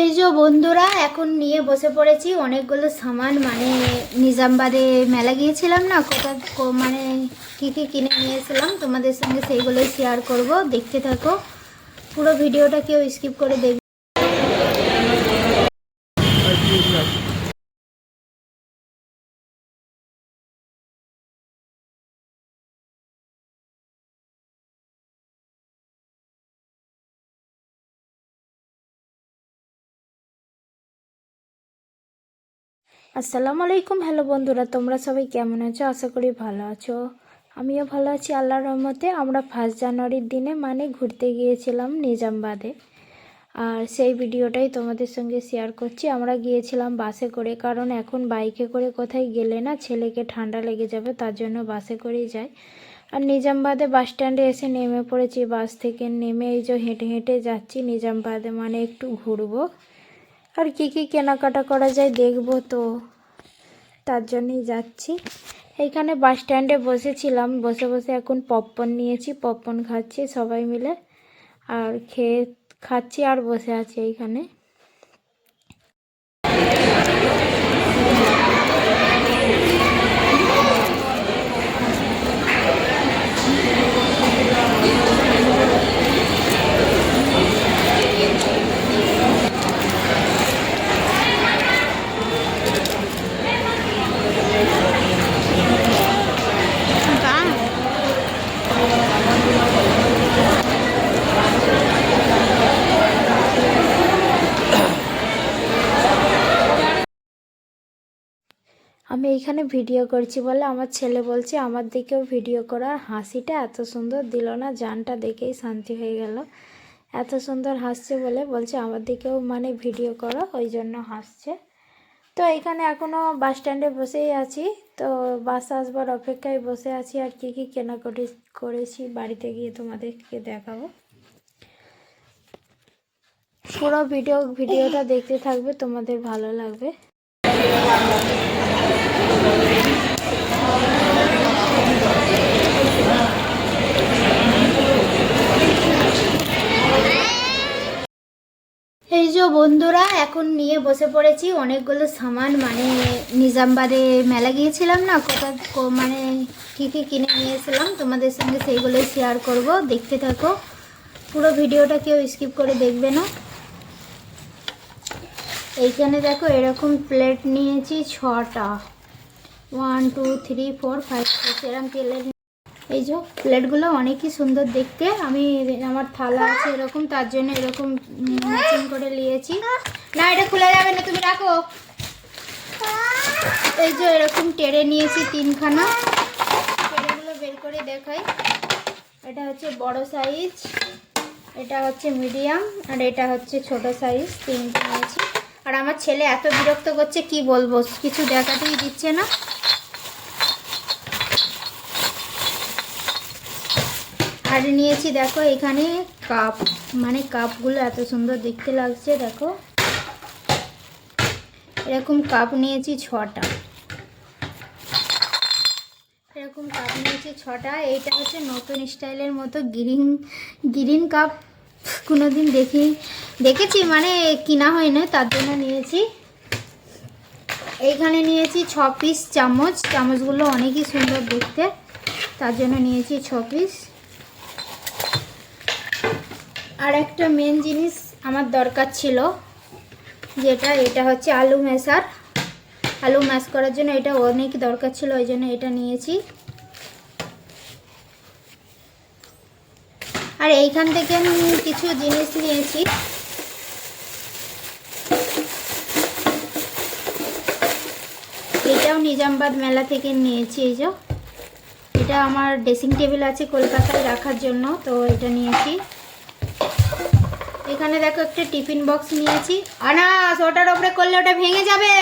এই যে বন্ধুরা, এখন নিয়ে বসে পড়েছি অনেকগুলো সামান। মানে নিজামবাদে মেলা গিয়েছিলাম না কোথা মানে কী কী কিনে নিয়েছিলাম, তোমাদের সঙ্গে সেইগুলোই শেয়ার করব। দেখতে থাকো। পুরো ভিডিওটা কেউ স্কিপ করে দেখবে আসসালামু আলাইকুম, হ্যালো বন্ধুরা, তোমরা সবাই কেমন আছো? আশা করি ভালো আছো। আমিও ভালো আছি, আল্লাহর রহমতে। আমরা ফার্স্ট জানুয়ারির দিনে মানে ঘুরতে গিয়েছিলাম নিজামবাদে। আর সেই ভিডিওটাই তোমাদের সঙ্গে শেয়ার করছি। আমরা গিয়েছিলাম বাসে করে, কারণ এখন বাইকে করে কোথায় গেলে না ছেলেকে ঠান্ডা লেগে যাবে, তার জন্য বাসে করেই যাই। আর নিজামবাদে বাস স্ট্যান্ডে এসে নেমে পড়েছি বাস থেকে নেমে এই যে হেঁটে হেঁটে যাচ্ছি, নিজামবাদে মানে একটু ঘুরবো। আর কি কি কেনাকাটা করা যায় দেখব তো। তার জন্যই যাচ্ছি। এইখানে বাস স্ট্যান্ডে বসেছিলাম, বসে বসে এখন পপকর্ন নিয়েছি, পপকর্ন খাচ্ছি সবাই মিলে। আর খেয়ে, খাচ্ছি আর বসে আছি এইখানে। আমি এইখানে ভিডিও করছি বলে আমার ছেলে বলছে, আমার দিকেও ভিডিও করার হাসিটা এত সুন্দর দিল না, জানটা দেখেই শান্তি হয়ে গেল। এত সুন্দর হাসছে বলে বলছে, আমার দিকেও মানে ভিডিও করো। ওই জন্য হাসছে। তো এখানে এখনও বাস স্ট্যান্ডে বসেই আছি। তো বাস আসবার অপেক্ষায় বসে আছি আর কি কি কেনাকাটি করেছি। বাড়িতে গিয়ে তোমাদেরকে দেখাবো। পুরো ভিডিও ভিডিওটা দেখতে থাকবে, তোমাদের ভালো লাগবে এই যে বন্ধুরা, এখন নিয়ে বসে পড়েছি। অনেকগুলো সামান মানে নিজামবাদে মেলা গিয়েছিলাম না কোথা মানে কী কী কিনে নিয়েছিলাম, তোমাদের সঙ্গে সেইগুলোই শেয়ার করব। দেখতে থাকো। পুরো ভিডিওটা কেউ স্কিপ করে দেখবে না। এইখানে দেখো, এরকম প্লেট নিয়েছি ছটা। One two three four five six এরকম প্লেট এই যে প্লেটগুলো অনেকই সুন্দর দেখতে। আমি আমার থালা আছে এরকম, তার জন্য এরকম করে নিয়েছি। না, এটা খুলে যাবে না, তুমি রাখো। এই যে এরকম টেরে নিয়েছি তিনখানা। টেরেগুলো বের করে দেখাই। এটা হচ্ছে বড় সাইজ এটা হচ্ছে মিডিয়াম আর এটা হচ্ছে ছোট সাইজ তিনটে নিয়েছি। আর আমার ছেলে এত বিরক্ত করছে, কি বলব, কিছু দেখাতেই দিচ্ছে না। আর নিয়েছি, দেখো এখানে কাপ মানে কাপগুলো এত সুন্দর দেখতে লাগছে, দেখো। এরকম কাপ নিয়েছি ছটা। এরকম কাপ নিয়েছি ছটা, এইটা হচ্ছে নতুন স্টাইলের মতো গ্রিন গ্রিন কাপ। কোনোদিন দেখি, দেখেছি মানে কিনা হয় না তার জন্য নিয়েছি। এইখানে নিয়েছি ছ পিস চামচ, চামচগুলো অনেকই সুন্দর দেখতে। তার জন্য নিয়েছি ছ পিস আর একটা মেন জিনিস আমার দরকার ছিল, যেটা এটা হচ্ছে আলু মেশার। আলু ম্যাশ করার জন্য এটা অনেক দরকার ছিল, ওই জন্য এটা নিয়েছি। আর এইখান থেকে আমি কিছু জিনিস নিয়েছি। এটাও নিজামবাদ মেলা থেকে নিয়েছি, এই যে। এটা আমার ড্রেসিং টেবিল আছে কলকাতায় রাখার জন্য, তো এটা নিয়েছি। এখানে দেখো একটা টিফিন বক্স নিয়েছি। আনাস, ওটার ওপরে করলে ওটা ভেঙে যাবে।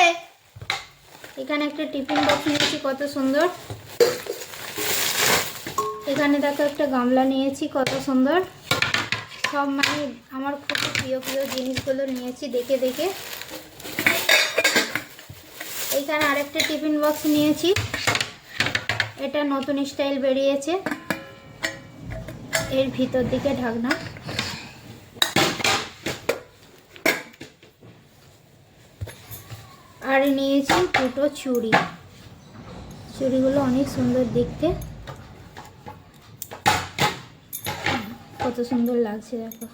এখানে একটা টিফিন বক্স নিয়েছি, কত সুন্দর। এখানে দেখো একটা গামলা নিয়েছি, কত সুন্দর। সব মানে আমার খুব প্রিয় প্রিয় জিনিসগুলো নিয়েছি, দেখে দেখে। এইখানে আরেকটা টিফিন বক্স নিয়েছি। এটা নতুন স্টাইল বেরিয়েছে। এর ভিতর দিকে ঢাকনা। আর নিয়েছি দুটো চুড়ি। চুড়িগুলো অনেক সুন্দর দেখতে। কত সুন্দর লাগছে, দেখো।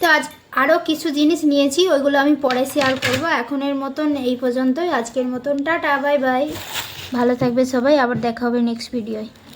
তো আজ আরও কিছু জিনিস নিয়েছি, ওইগুলো আমি পরে শেয়ার করব। এখনের মতন এই পর্যন্তই। আজকের মতন টাটা বাই বাই ভালো থাকবে সবাই, আবার দেখা হবে নেক্সট ভিডিওয়